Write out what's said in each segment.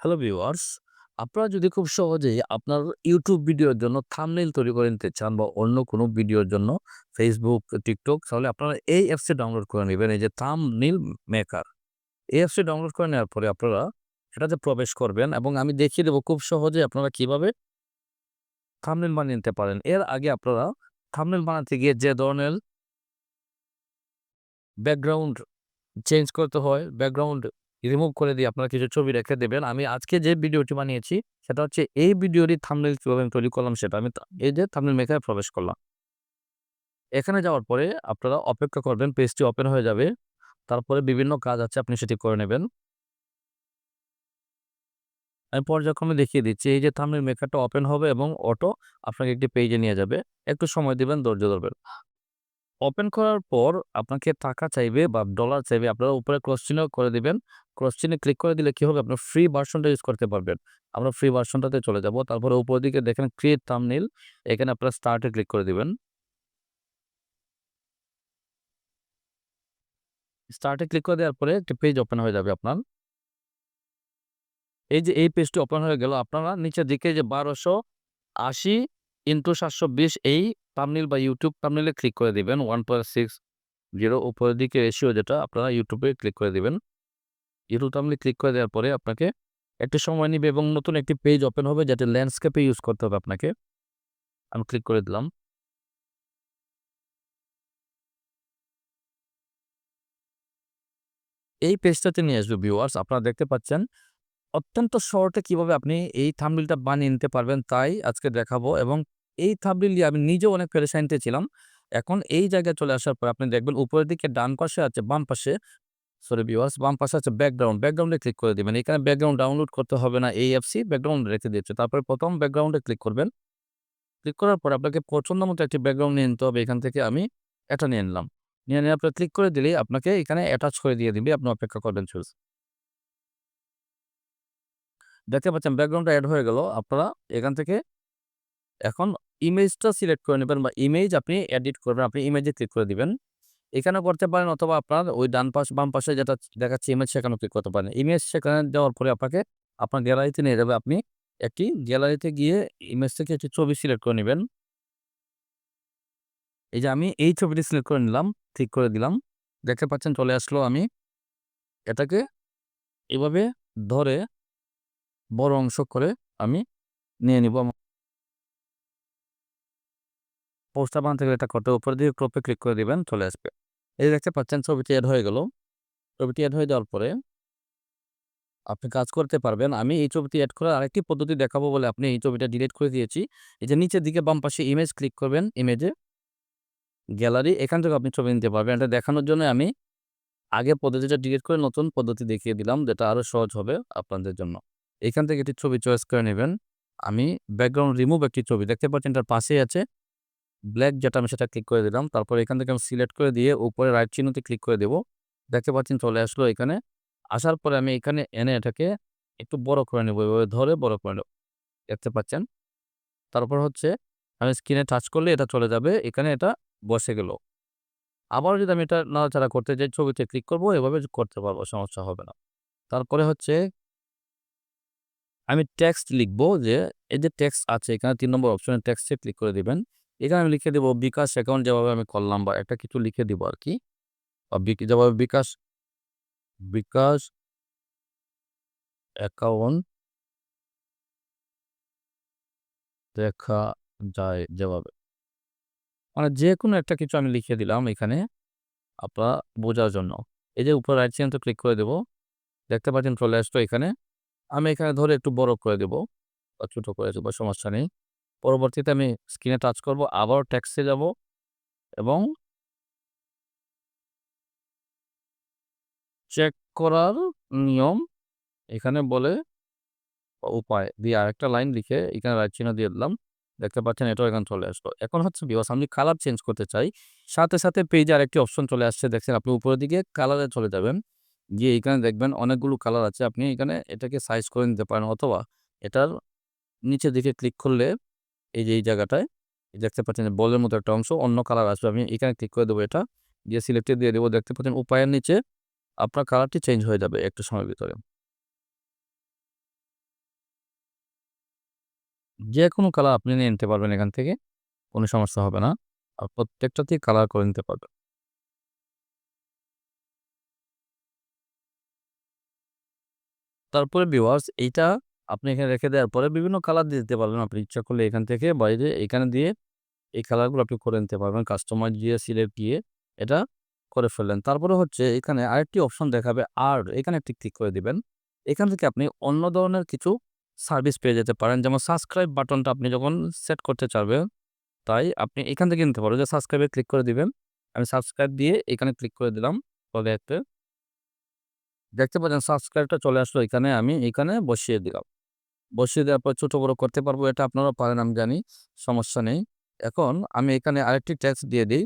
Hello viewers আপনারা যদি খুব সহজেই আপনার ইউটিউব ভিডিওর জন্য থাম্বনেইল তৈরি করে নিতে চান বা অন্য কোনো ভিডিওর জন্য ফেসবুক টিকটক তাহলে আপনারা এই অ্যাপসটি ডাউনলোড করে নেবেন, এই যে থাম্বনেইল মেকার এই অ্যাপসটি ডাউনলোড করে নেওয়ার পরে আপনারা এটাতে প্রবেশ করবেন এবং আমি দেখিয়ে দেবো খুব সহজে আপনারা কীভাবে থামনেল বানিয়ে নিতে পারেন। এর আগে আপনারা থামনেল বানাতে গিয়ে যে ধরনের ব্যাকগ্রাউন্ড চেঞ্জ করতে হয় ব্যাকগ্রাউন্ড রিমুভ করে দিয়ে আপনারা কিছু ছবি রেখে দেবেন। আমি আজকে যে ভিডিওটি বানিয়েছি, সেটা হচ্ছে এই ভিডিওরই থাম্বনেইল কীভাবে আমি তৈরি করলাম সেটা। আমি এই যে থাম্বনেইল মেকারে প্রবেশ করলাম। এখানে যাওয়ার পরে আপনারা অপেক্ষা করবেন পেজটি ওপেন হয়ে যাবে। তারপরে বিভিন্ন কাজ আছে, আপনি সেটি করে নেবেন। আমি পর্যায়ক্রমে দেখিয়ে দিচ্ছি, এই যে থাম্বনেইল মেকারটা ওপেন হবে এবং অটো আপনাকে একটি পেজে নিয়ে যাবে। একটু সময় দিবেন, ধৈর্য ধরবেন। ওপেন করার পর আপনাকে টাকা চাইবে বা ডলার চাইবে, আপনারা উপরে ক্রস চিহ্ন করে দিবেন। ক্রস ক্লিক করে দিলে কি হবে? আপনার ফ্রি ভার্সনটা ইউজ করতে পারবেন। আমরা ফ্রি ভার্সনটাতে চলে যাব। তারপরে উপর দিকে দেখেন ক্রিয়েট থাম্বনেইল এখানে আপনারা স্টার্টে ক্লিক করে দিবেন। স্টার্টে ক্লিক করে দেওয়ার পরে একটি পেজ ওপেন হয়ে যাবে আপনার। এই যে এই পেজটি ওপেন হয়ে গেল, আপনারা নিচের দিকে যে বারোশো আশি ইন্টু সাতশো বিশ এই থাম্বনেইল বা ইউটিউব থাম্বনেইলে ক্লিক করে দিবেন। ওয়ান পয়েন্ট সিক্স জিরো উপরের দিকে রেশিও যেটা, আপনারা ইউটিউবে ক্লিক করে দিবেন। ইউটিউব থাম্বনেইল ক্লিক করে দেওয়ার পরে আপনাকে একটু সময় নিবে এবং নতুন একটি পেজ ওপেন হবে যাতে ল্যান্ডস্কেপে ইউজ করতে হবে আপনাকে। আমি ক্লিক করে দিলাম। এই পেজটাতে নিয়ে আসবে ভিউয়ার্স আপনারা দেখতে পাচ্ছেন অত্যন্ত শর্টে কীভাবে আপনি এই থাম্বনেইলটা বানিয়ে নিতে পারবেন তাই আজকে দেখাবো এবং এই থাম্বনেইল দিয়ে আমি নিজেও অনেক পেরেশানিতে ছিলাম। এখন এই জায়গায় চলে আসার পর আপনি দেখবেন উপরের দিকে ডান পাশে আছে বাম পাশে সরি ভিউয়ার্স বাম পাশে আছে ব্যাকগ্রাউন্ড ব্যাকগ্রাউন্ডে ক্লিক করে দিবেন। এখানে ব্যাকগ্রাউন্ড ডাউনলোড করতে হবে না এই এফসি ব্যাকগ্রাউন্ড রেখে দিচ্ছে তারপরে প্রথম ব্যাকগ্রাউন্ডে ক্লিক করবেন। ক্লিক করার পর আপনাকে পছন্দ মতো একটি ব্যাকগ্রাউন্ড নিয়ে নিতে হবে। এখান থেকে আমি এটা নিয়ে নিলাম। নিয়ে নেওয়ার পর ক্লিক করে দিলেই আপনাকে এখানে অ্যাটাচ করে দিয়ে দিবে। আপনি অপেক্ষা করবেন চুজ দেখতে পাচ্ছেন ব্যাকগ্রাউন্ডটা অ্যাড হয়ে গেল। আপনারা এখান থেকে এখন ইমেজটা সিলেক্ট করে নেবেন বা ইমেজ আপনি এডিট করবেন। আপনি ইমেজে ক্লিক করে দিবেন। এখানে করতে পারেন অথবা আপনার ওই ডান পাশ, বাম পাশে যেটা দেখাচ্ছে ইমেজ সেখানে ক্লিক করতে পারেন। ইমেজ সেখানে দেওয়ার পরে আপনাকে আপনার গ্যালারিতে নিয়ে যাবে। আপনি একটি গ্যালারিতে গিয়ে ইমেজ থেকে একটি ছবি সিলেক্ট করে নেবেন। এই যে আমি এই ছবিটি সিলেক্ট করে নিলাম, ঠিক করে দিলাম। দেখতে পাচ্ছেন চলে আসলো আমি এটাকে এভাবে ধরে বড় অংশ করে আমি নিয়ে নিব। পোস্টার বানাতে গেলে এটা করতে, উপরে দিয়ে ক্রপে ক্লিক করে দিবেন, চলে আসবে। এই দেখতে পাচ্ছেন, ছবিটি অ্যাড হয়ে গেল। ছবিটি অ্যাড হয়ে যাওয়ার পরে আপনি কাজ করতে পারবেন। আমি এই ছবিটি অ্যাড করার আরেকটি পদ্ধতি দেখাবো বলে আপনি এই ছবিটা ডিলিট করে দিয়েছি। এই যে নিচের দিকে বাম পাশে ইমেজ ক্লিক করবেন। ইমেজে গ্যালারি এখান থেকে আপনি ছবি নিতে পারবেন। এটা দেখানোর জন্য আমি আগে পদ্ধতিটা ডিলিট করে নতুন পদ্ধতি দেখিয়ে দিলাম, যেটা আরও সহজ হবে আপনাদের জন্য। এখান থেকে একটি ছবি চয়েস করে নেবেন। আমি ব্যাকগ্রাউন্ড রিমুভ একটি ছবি, দেখতে পাচ্ছেন এটার পাশেই আছে। ব্ল্যাক যেটা আমি সেটা ক্লিক করে দিলাম। তারপর এখান থেকে আমি সিলেক্ট করে দিয়ে উপরে রাইট চিহ্নতে ক্লিক করে দেব। দেখতে পাচ্ছেন চলে আসলো এখানে। আসার পরে আমি এখানে এনে এটাকে একটু বড় করে নেব, এভাবে ধরে বড় করে নেব। দেখতে পাচ্ছেন? তারপর হচ্ছে আমি স্ক্রিনে টাচ করলে এটা চলে যাবে, এখানে এটা বসে গেল। আবার যদি আমি এটা নাড়াচাড়া করতে যাই, ছবিতে ক্লিক করব, এভাবে করতে পারব, সমস্যা হবে না। তারপরে হচ্ছে আমি টেক্সট লিখব যে, এই যে টেক্সট আছে, এখানে তিন নম্বর অপশনে টেক্সটে ক্লিক করে দিবেন। এখানে আমি লিখে দেবো বিকাশ অ্যাকাউন্ট যেভাবে আমি করলাম বা একটা কিছু লিখে দিব আর কি যেভাবে বিকাশ বিকাশ অ্যাকাউন্ট দেখা যায় যেভাবে। মানে যে কোনো একটা কিছু আমি লিখে দিলাম এখানে আপনারা বোঝার জন্য। এই যে উপর রাইট চিহ্নটা ক্লিক করে দেব। দেখতে পাচ্ছেন চলে আসতো এখানে। আমি এখানে ধরে একটু বড় করে দেব বা ছোটো করে দেবো, সমস্যা নেই। পরবর্তীতে আমি স্ক্রিনে টাচ করব আবার ট্যাক্সে যাব এবং চেক করার নিয়ম এখানে বলে উপায়। দিয়ে আরেকটা লাইন লিখে এখানে রাইট চিহ্ন দিয়ে দিলাম। দেখতে পাচ্ছেন এটাও এখানে চলে আসলো। এখন হচ্ছে বিকজ আমি কালার চেঞ্জ করতে চাই, সাথে সাথে পেজে আরেকটি অপশন চলে আসছে। দেখছেন আপনি উপরের দিকে কালারে চলে যাবেন। গিয়ে এখানে দেখবেন অনেকগুলো কালার আছে। আপনি এখানে এটাকে সাইজ করে নিতে পারেন অথবা এটার নিচের দিকে ক্লিক করলে এই যে, এই জায়গাটায় দেখতে পাচ্ছেন বলের মতো একটা অংশ, অন্য কালার আসবে। আমি এখানে ক্লিক করে দেবো এটা, দিয়ে সিলেক্টে দিয়ে দেবো। দেখতে পাচ্ছেন উপায়ের নিচে আপনার কালারটি চেঞ্জ হয়ে যাবে একটু সময়ের ভিতরে। যে কোনো কালার আপনি নিয়ে নিতে পারবেন এখান থেকে, কোনো সমস্যা হবে না। আর প্রত্যেকটাতেই কালার করে নিতে পারবেন। তারপরে ভিউয়ার্স এইটা আপনি এখানে রেখে দেওয়ার পরে বিভিন্ন কালার দিতে পারবেন। আপনি ইচ্ছা করলে এখান থেকে বাইরে এখানে দিয়ে এই কালারগুলো আপনি করে নিতে পারবেন। কাস্টমার দিয়ে, সিলেক্ট দিয়ে এটা করে ফেললেন। তারপরে হচ্ছে এখানে আরেকটি অপশন দেখাবে আর। এখানে একটি ক্লিক করে দিবেন। এখান থেকে আপনি অন্য ধরনের কিছু সার্ভিস পেয়ে যেতে পারেন। যেমন সাবস্ক্রাইব বাটনটা আপনি যখন সেট করতে চাইবেন, তাই আপনি এখান থেকে নিতে পারবেন। যে সাবস্ক্রাইবে ক্লিক করে দিবেন। আমি সাবস্ক্রাইব দিয়ে এখানে ক্লিক করে দিলাম একটা। দেখতে পাচ্ছেন সাবস্ক্রাইবটা চলে আসলো এখানে। আমি এখানে বসিয়ে দিলাম। বসিয়ে দেওয়ার পর ছোটো বড়ো করতে পারব, এটা আপনারা পারেন, আমি জানি, সমস্যা নেই। এখন আমি এখানে আরেকটি ট্যাক্স দিয়ে দিই।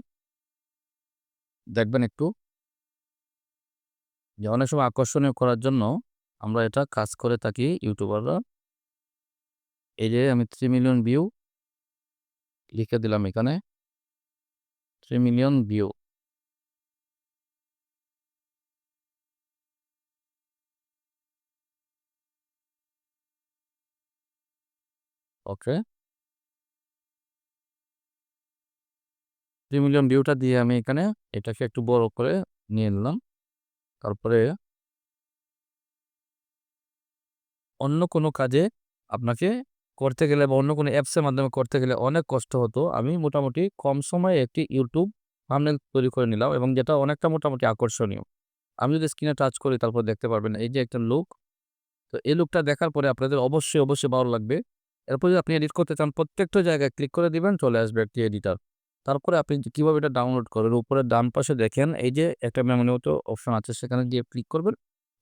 দেখবেন একটু। যে অনেক সময় আকর্ষণীয় করার জন্য আমরা এটা কাজ করে থাকি ইউটিউবাররা। এই যে আমি থ্রি মিলিয়ন ভিউ লিখে দিলাম এখানে। Three million view okay. Three million ভিউটা দিয়ে আমি এখানে এটাকে একটু বড় করে নিয়ে নিলাম। তারপরে অন্য কোনো কাজে আপনাকে করতে গেলে বা অন্য কোনো অ্যাপসের মাধ্যমে করতে গেলে অনেক কষ্ট হতো। আমি মোটামুটি কম সময়ে একটি ইউটিউব থাম্বনেল তৈরি করে নিলাম এবং যেটা অনেকটা মোটামুটি আকর্ষণীয়। আমি যদি স্ক্রিনে টাচ করি, তারপর দেখতে পারবেন, এই যে একটা লুক তো এই লুকটা দেখার পরে আপনাদের অবশ্যই অবশ্যই ভালো লাগবে। এরপর যদি আপনি এডিট করতে চান, প্রত্যেকটা জায়গায় ক্লিক করে দিবেন, চলে আসবে একটি এডিটার তারপরে আপনি কীভাবে এটা ডাউনলোড করবেন উপরে ডান পাশে দেখেন, এই যে একটা মেমোরি মতো অপশন আছে, সেখানে গিয়ে ক্লিক করবেন।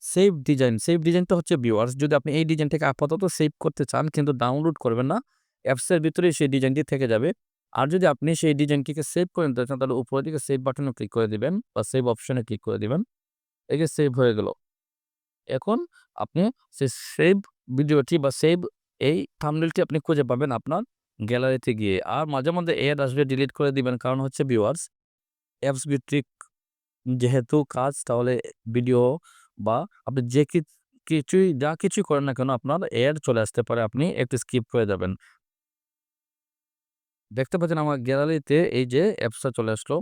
সেভ ডিজাইন সেভ ডিজাইনটা হচ্ছে ভিউয়ার্স যদি আপনি এই ডিজাইনটাকে আপাতত সেভ করতে চান, কিন্তু ডাউনলোড করবেন না অ্যাপসের ভিতরেই সেই ডিজাইনটি থেকে যাবে। আর যদি আপনি সেই ডিজাইনটিকে সেভ করে নিতে চান, তাহলে উপরের দিকে সেভ বাটনে ক্লিক করে দিবেন বা সেভ অপশনে ক্লিক করে দিবেন। যে সেভ হয়ে গেল। এখন আপনি সেই সেভ ভিডিওটি বা সেভ এই থামনেলটি আপনি খুঁজে পাবেন আপনার গ্যালারিতে গিয়ে। আর মাঝে মধ্যে অ্যাড আসবে ডিলিট করে দিবেন, কারণ হচ্ছে ভিউয়ার্স অ্যাপস ভিত্তিক যেহেতু কাজ, তাহলে ভিডিও বা আপনি যে কিছুই, যা কিছুই করেন না কেন, আপনার এড চলে আসতে পারে, আপনি একটু স্কিপ করে যাবেন। দেখতে পাচ্ছেন আমার গ্যালারিতে এই যে অ্যাপসটা চলে আসলো।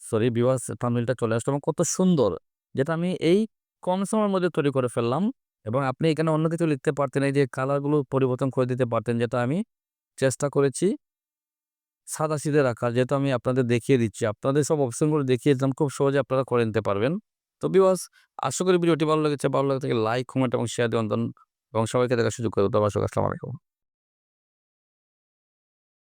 সরি ভিউয়ার্স থাম্বনেলটা চলে আসলো এবং কত সুন্দর, যেটা আমি এই কম সময়ের মধ্যে তৈরি করে ফেললাম। এবং আপনি এখানে অন্য কিছু লিখতে পারতেন, এই যে কালারগুলো পরিবর্তন করে দিতে পারতেন, যেটা আমি চেষ্টা করেছি সাদা সিধে রাখার, যেহেতু আমি আপনাদের দেখিয়ে দিচ্ছি। আপনাদের সব অপশনগুলো দেখিয়ে দিলাম, খুব সহজে আপনারা করে নিতে পারবেন। তো বিবাস আশা করি ভিডিওটি ভালো লেগেছে। ভালো লাগে থেকে লাইক কমেন্ট এবং শেয়ার দিয়ে অন্তন এবং সবাইকে দেখার সুযোগ করে দেবো আসসালামু আলাইকুম।